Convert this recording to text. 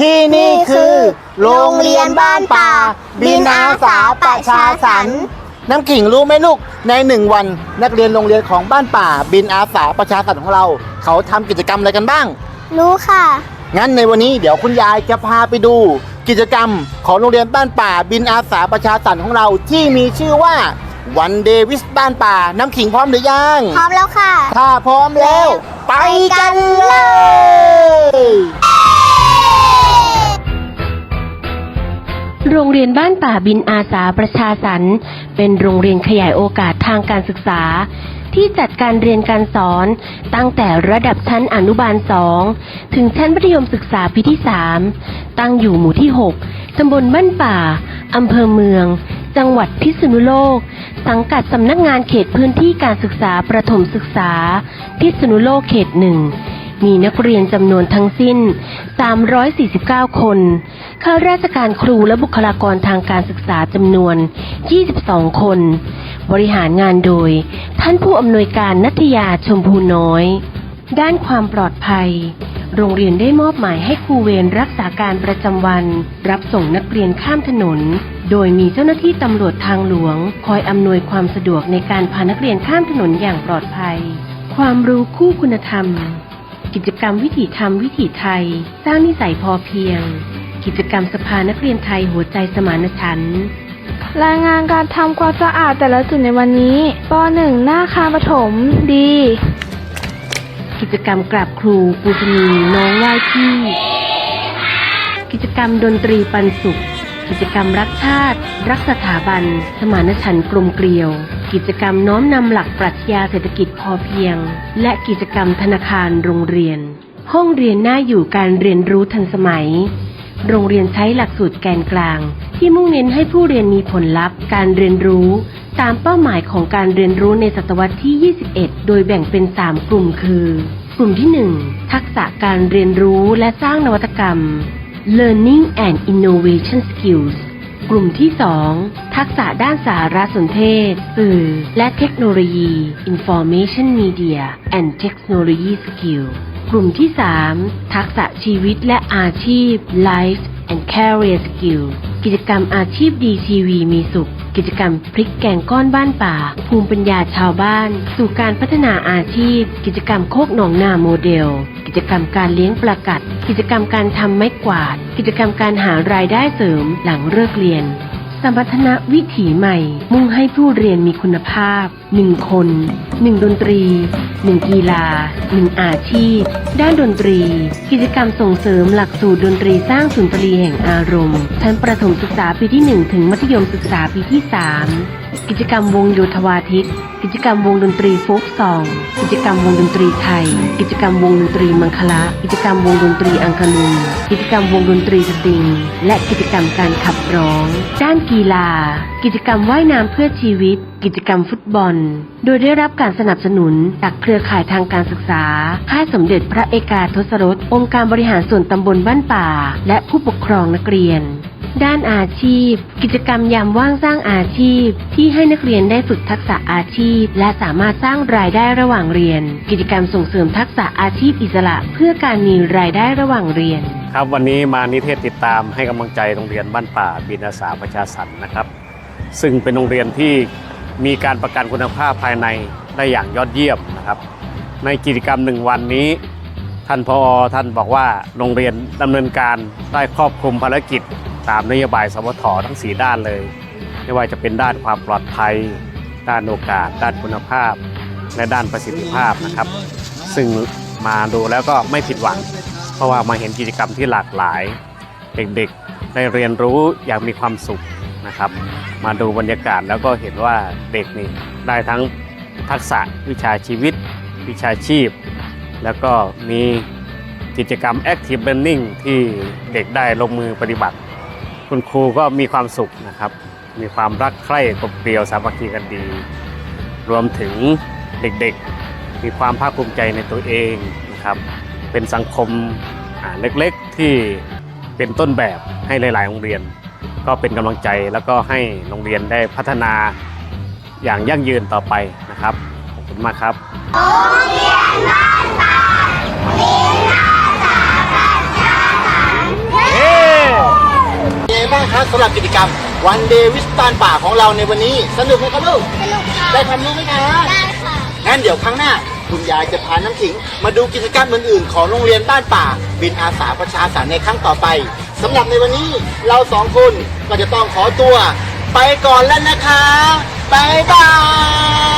ที่นี่คือ โรงเรียนบ้านป่า บินอาสาประชาสรรค์น้ำขิงรู้ไหมลูกในหนึ่งวัน นักเรียนโรงเรียนของบ้านป่า บินอาสาประชาสรรค์ของเรา เขาทำกิจกรรมอะไรกันบ้าง รู้ค่ะ งั้นในวันนี้เดี๋ยวคุณยายจะพาไปดู กิจกรรมของโรงเรียนบ้านป่า บินอาสาประชาสรรค์ของเราที่มีชื่อว่าวันเดวิสบ้านป่า น้ำขิงพร้อมหรือยัง พร้อมแล้วค่ะ ถ้าพร้อมแล้ว ไปกันเลย โรงเรียนบ้านป่าบินอาสาประชาสรรค์เป็นโรงเรียนขยายโอกาสทางการศึกษา ที่จัดการเรียนการสอนตั้งแต่ระดับชั้นอนุบาล 2 ถึงชั้นมัธยมศึกษาปีที่ 3 ตั้งอยู่หมู่ที่ 6 ตำบลบ้านป่า อำเภอเมือง จังหวัดพิษณุโลก สังกัดสำนักงานเขตพื้นที่การศึกษาประถมศึกษา พิษณุโลกเขตหนึ่ง มีนักเรียนจำนวนทั้งสิ้น 349 คน ข้าราชการครูและบุคลากรทางการศึกษาจำนวน 22 คน บริหารงานโดย ท่านผู้อำนวยการนัทยาชมพูน้อย ด้านความปลอดภัย โรงเรียนได้มอบหมายให้ครูเวรรักษาการประจำวัน รับส่งนักเรียนข้ามถนน โดยมีเจ้าหน้าที่ตำรวจทางหลวง คอยอำนวยความสะดวกในการพานักเรียนข้ามถนนอย่างปลอดภัย ความรู้คู่คุณธรรม กิจกรรมวิถีธรรมวิถีไทย สร้างนิสัยพอเพียง กิจกรรมสภานักเรียนไทยหัวใจสมานฉันท์รายงานการทำความสะอาดแต่ละจุดในวันนี้ป .1 หน้าคารปฐมดี กิจกรรมกราบครูปูชนีน้องไหว้พี่ กิจกรรมดนตรีปันสุข กิจกรรมรักชาติ รักสถาบัน สมานฉันท์กลมเกลียว กิจกรรมน้อมนำหลักปรัชญาเศรษฐกิจพอเพียง และกิจกรรมธนาคารโรงเรียน ห้องเรียนน่าอยู่การเรียนรู้ทันสมัย โรงเรียนใช้หลักสูตรแกนกลาง ที่มุ่งเน้นให้ผู้เรียนมีผลลัพธ์การเรียนรู้ ตามเป้าหมายของการเรียนรู้ในศตวรรษที่ 21 โดยแบ่งเป็น 3 กลุ่มคือ กลุ่มที่ 1 ทักษะการเรียนรู้และสร้างนวัตกรรม Learning and Innovation Skills กลุ่มที่ 2 ทักษะด้านสารสนเทศ สื่อ และเทคโนโลยี Information Media and Technology Skill กลุ่มที่ 3 ทักษะชีวิตและอาชีพ Life and Career Skill กิจกรรมอาชีพดีทีวีมีสุข กิจกรรมพลิกแกงก้อนบ้านป่า ภูมิปัญญาชาวบ้าน สู่การพัฒนาอาชีพ กิจกรรมโคกหนองนาโมเดล กิจกรรมการเลี้ยงปลากัด กิจกรรมการทำไม้กวาด กิจกรรมการหารายได้เสริมหลังเลิกเรียน สมรรถนะวิถีใหม่ มุ่งให้ผู้เรียนมีคุณภาพ 1 คน 1 ดนตรี 1 กีฬา 1 อาชีพ ด้านดนตรี กิจกรรมส่งเสริมหลักสูตรดนตรีสร้างสุนทรีแห่งอารมณ์ ชั้นประถมศึกษาปีที่ 1 ถึงมัธยมศึกษาปีที่ 3 กิจกรรมวงโยธวาทิต กิจกรรมวงดนตรีโฟกซอง กิจกรรมวงดนตรีไทย กิจกรรมวงดนตรีมังคละ กิจกรรมวงดนตรีอังคณูกิจกรรมวงดนตรีสตริง และกิจกรรมการขับร้อง ด้านกีีฬา กิจกรรมว่ายน้ำเพื่อชีวิต กิจกรรมฟุตบอล โดยได้รับการสนับสนุนจากเครือข่ายทางการศึกษา ค่ายสมเด็จพระเอกาทศรส องค์การบริหารส่วนตำบลบ้านป่า และผู้ปกครองนักเรียนด้านอาชีพ กิจกรรมยามว่างสร้างอาชีพ ที่ให้นักเรียนได้ฝึกทักษะอาชีพ และสามารถสร้างรายได้ระหว่างเรียน กิจกรรมส่งเสริมทักษะอาชีพอิสระ เพื่อการมีรายได้ระหว่างเรียน ครับวันนี้มานิเทศติดตามให้กำลังใจโรงเรียนบ้านป่าบินอาสาประชาสรรค์นะครับ ซึ่งเป็นโรงเรียนที่มีการประกันคุณภาพภายในได้อย่างยอดเยี่ยมนะครับ ในกิจกรรมหนึ่งวันนี้ ท่านพอท่านบอกว่าโรงเรียนดำเนินการได้ครอบคลุมภารกิจ ตามนโยบายสวททั้ง 4 ด้านเลย ไม่ว่าจะเป็นด้านความปลอดภัย ด้านโอกาส ด้านคุณภาพ และด้านประสิทธิภาพนะครับ ซึ่งมาดูแล้วก็ไม่ผิดหวัง เพราะว่ามาเห็นกิจกรรมที่หลากหลาย เด็กๆได้เรียนรู้อย่างมีความสุขนะครับ มาดูบรรยากาศแล้วก็เห็นว่าเด็กนี่ได้ทั้งทักษะวิชาชีวิต วิชาชีพ แล้วก็มีกิจกรรม Active Learning ที่เด็กได้ลงมือปฏิบัติ คุณครูก็มีความสุขนะครับ มีความรักใคร่กลมเกลียวสามัคคีกันดี รวมถึงเด็กๆ มีความภาคภูมิใจในตัวเองนะครับ เป็นสังคมอ่าเล็กๆที่เป็นต้นแบบให้หลาย ๆ โรงเรียน ก็เป็นกำลังใจแล้วก็ให้โรงเรียนได้พัฒนาอย่างยั่งยืนต่อไปนะครับ ขอบคุณมากครับโรงเรียนบ้านป่าบินอาสาประชาสรรค์สำหรับกิจกรรมวันเดวิสบ้านป่าของเราในวันนี้ สนุกไหมครับลูก สนุกค่ะ ได้ความรู้ไหมคะได้ค่ะ งั้นเดี๋ยวครั้งหน้า คุณยายจะพาน้ำขิง มาดูกิจกรรมอื่นๆ ของโรงเรียนบ้านป่า บินอาสาประชาสารในครั้งต่อไปสำหรับในวันนี้เราสองคนก็จะต้องขอตัว ไปก่อนแล้วนะคะบ๊ายบาย